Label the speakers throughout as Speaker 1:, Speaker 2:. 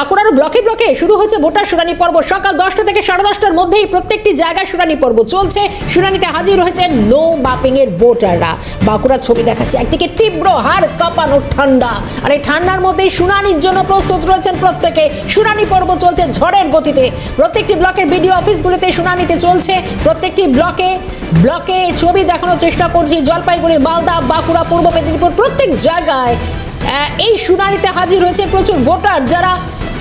Speaker 1: বাঁকুড়ার ব্লকে ব্লকে শুরু হয়েছে ভোটার শুনানি পর্ব। সকাল দশটা থেকে সাড়ে দশটার মধ্যেই প্রত্যেকটি জায়গায় শুনানি পর্ব চলছে। শুনানিতে হাজির হয়েছে নো মাপিং এর ভোটাররা। বাঁকুড়ার ছবি দেখাচ্ছে একদিকে তীব্র হাড় কাঁপানো ঠান্ডা। আর এই ঠান্ডার মধ্যেই শুনানির জন্য প্রস্তুত রয়েছেন প্রত্যেকে। শুনানি পর্ব চলছে ঝড়ের গতিতে। প্রত্যেকটি ব্লকের বিডিও অফিসগুলিতে শুনানিতে চলছে। প্রত্যেকটি ব্লকে ব্লকে ছবি দেখানোর চেষ্টা করছি। জলপাইগুড়ি, মালদা, বাঁকুড়া, পূর্ব মেদিনীপুর প্রত্যেক জায়গায় এই শুনানিতে হাজির হয়েছে প্রচুর ভোটার। যারা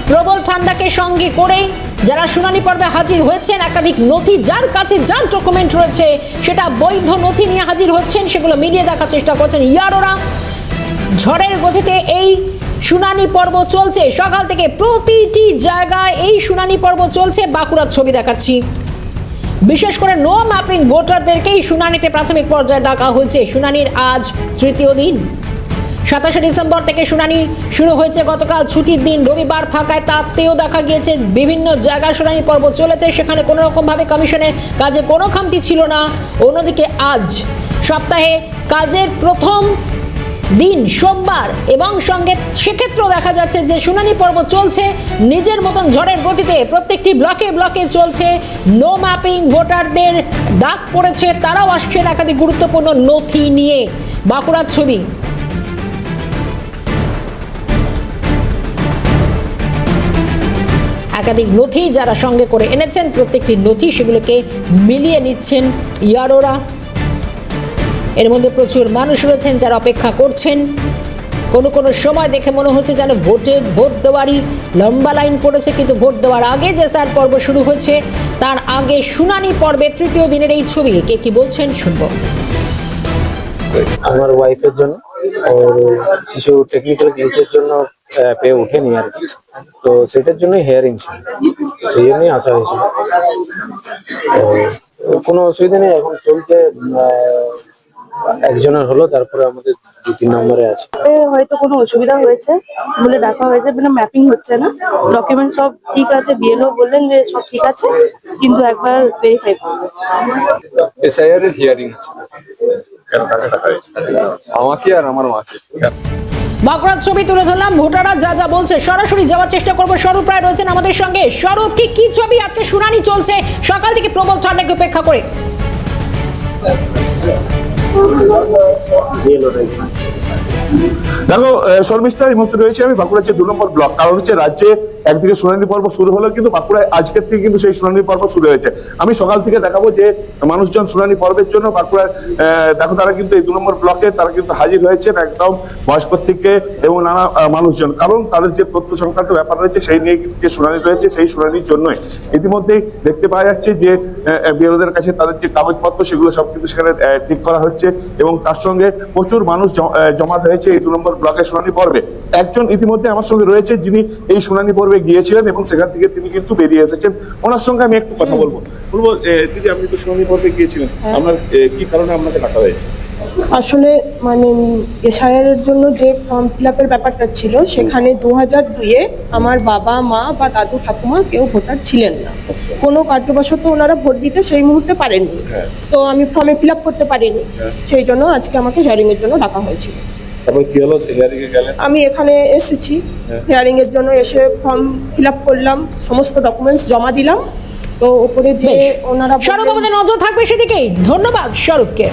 Speaker 1: প্রবল ঠান্ডাকে সঙ্গে করে যারা শুনানি পর্বে হাজির হয়েছেন, একাধিক নথি যার কাছে যার ডকুমেন্ট রয়েছে, সেটা বৈধ নথি নিয়ে হাজির হচ্ছেন, সেগুলো মিলিয়ে দেখার চেষ্টা করছেন ইয়ারোরা। ঝড়ের গতিতে এই শুনানি পর্ব চলছে। সকাল থেকে প্রতিটি জায়গায় এই শুনানি পর্ব চলছে। বাঁকুড়ার ছবি দেখাচ্ছি। বিশেষ করে নো ম্যাপিং ভোটারদেরকেই শুনানিতে প্রাথমিক পর্যায়ে ডাকা হয়েছে। শুনানির আজ তৃতীয় দিন। সাতাশে ডিসেম্বর থেকে শুনানি শুরু হয়েছে। গতকাল ছুটির দিন রবিবার থাকায় তাতেও দেখা গিয়েছে বিভিন্ন জায়গায় শুনানি পর্ব চলেছে। সেখানে কোনো রকমভাবে কমিশনের কাজে কোনো খামতি ছিল না। অন্যদিকে আজ সপ্তাহে কাজের প্রথম দিন সোমবার এবং সঙ্গে সেক্ষেত্রেও দেখা যাচ্ছে যে শুনানি পর্ব চলছে নিজের মতন ঝড়ের গতিতে। প্রত্যেকটি ব্লকে ব্লকে চলছে। নো ম্যাপিং ভোটারদের ডাক পড়েছে, তারাও আসছেন একাধিক গুরুত্বপূর্ণ নথি নিয়ে। বাঁকুড়ার ছবি। একাধিক নথি যারা সঙ্গে করে এনেছেন, প্রত্যেকটি নথি সেগুলোকে মিলিয়ে নিচ্ছেন ইয়ারোরা। এর মধ্যে প্রচুর মানুষ রয়েছেন যারা অপেক্ষা করছেন। কোনো কোনো সময় দেখে মনে হচ্ছে যেন ভোটের ভোট দেওয়ারই লম্বা লাইন পড়েছে, কিন্তু ভোট দেওয়ার আগে যে স্যার পর্ব শুরু হয়েছে তার আগে শুনানি পর্বে তৃতীয় দিনের এই ছবি। কে কি বলছেন শুনব।
Speaker 2: আমার ওয়াইফের জন্য কিছু টেকনিক্যাল জন্য পেয়ে ওঠেনি আর কি। তো সেটার জন্যই হেয়ারিং ছিল। সেই জন্যই আসা হয়েছিল। তো কোনো অসুবিধা নেই এখন চলতে আহ, একজনের হলো তারপরে আমাদের দু তিন নম্বরে আছে।
Speaker 3: হয়তো কোনো অসুবিধা হয়েছে বলে ডাকা হয়েছে মানে ম্যাপিং হচ্ছে না। ডকুমেন্ট সব ঠিক আছে বিএলও বললেন যে সব ঠিক আছে কিন্তু একবার ভেরিফাই করবে।
Speaker 4: এসআইআর এর হিয়ারিং আমাকে আর আমার মাকে।
Speaker 1: বাঁকুড়ার ছবি তুলে ধরলাম। ভোটাররা যা যা বলছে, সরাসরি যাওয়ার চেষ্টা করব। স্বরূপ রায় রয়েছেন আমাদের সঙ্গে। স্বরূপ, ঠিক কি ছবি? আজকে শুনানি চলছে। সকাল থেকে প্রবল ঠান্ডাকে উপেক্ষা করে।
Speaker 5: দেখো শর্মিষ্ঠা, এই মুহূর্তে রয়েছে আমি বাঁকুড়ার যে দু নম্বর ব্লক। কারণ হচ্ছে রাজ্যে একদিকে শুনানি পর্ব শুরু হলো, কিন্তু বাঁকুড়ায় আজকের থেকে কিন্তু সেই শুনানি পর্ব শুরু হয়েছে। আমি সকাল থেকে দেখাবো যে মানুষজন শুনানি পর্বের জন্য বাঁকুড়ায় দেখো, তারা কিন্তু এই দু নম্বর ব্লকে তারা কিন্তু হাজির হয়েছেন একদম বয়স্ক থেকে এবং নানা মানুষজন। কারণ তাদের যে তথ্য সংক্রান্ত ব্যাপার রয়েছে, সেই নিয়ে যে শুনানি রয়েছে, সেই শুনানির জন্যই। ইতিমধ্যেই দেখতে পাওয়া যাচ্ছে যে বিরোধীদের কাছে তাদের যে কাগজপত্র, সেগুলো সব কিন্তু সেখানে ঠিক করা হচ্ছে। এবং তার সঙ্গে প্রচুর মানুষ জমা হয়েছে এই দু নম্বর ব্লকের শুনানি পর্বে। একজন ইতিমধ্যে আমার সঙ্গে রয়েছে যিনি এই শুনানি পর্বে গিয়েছিলেন এবং সেখান থেকে তিনি কিন্তু বেরিয়ে এসেছেন। ওনার সঙ্গে আমি একটু কথা বলব। বলব দিদি আপনি তো শুনানি পর্বে গিয়েছিলেন। আপনার কি কারণে আপনাকে ডাকা হয়েছে?
Speaker 3: আসলে মানে এসআইআর এর জন্য যে ফর্ম ফিল আপের ব্যাপারটা ছিল সেখানে দু হাজার দুইয়ে আমার বাবা মা বা দাদু ঠাকুমা কেউ ভোটার ছিলেন না। কোনো কার্যবশত ওনারা ভোট দিতে সেই মুহূর্তে পারেননি। তো আমি ফর্মে ফিল আপ করতে পারিনি। সেই জন্য আজকে আমাকে হিয়ারিং এর জন্য ডাকা হয়েছিল। আমি এখানে এসেছি। হিয়ারিং এর জন্য এসে ফর্ম ফিল আপ করলাম সমস্ত ডকুমেন্টস জমা দিলাম। তো ওপরে যে ওনারা
Speaker 1: আমাদের নজর থাকবে সেদিকেই। ধন্যবাদ স্বরূপকে।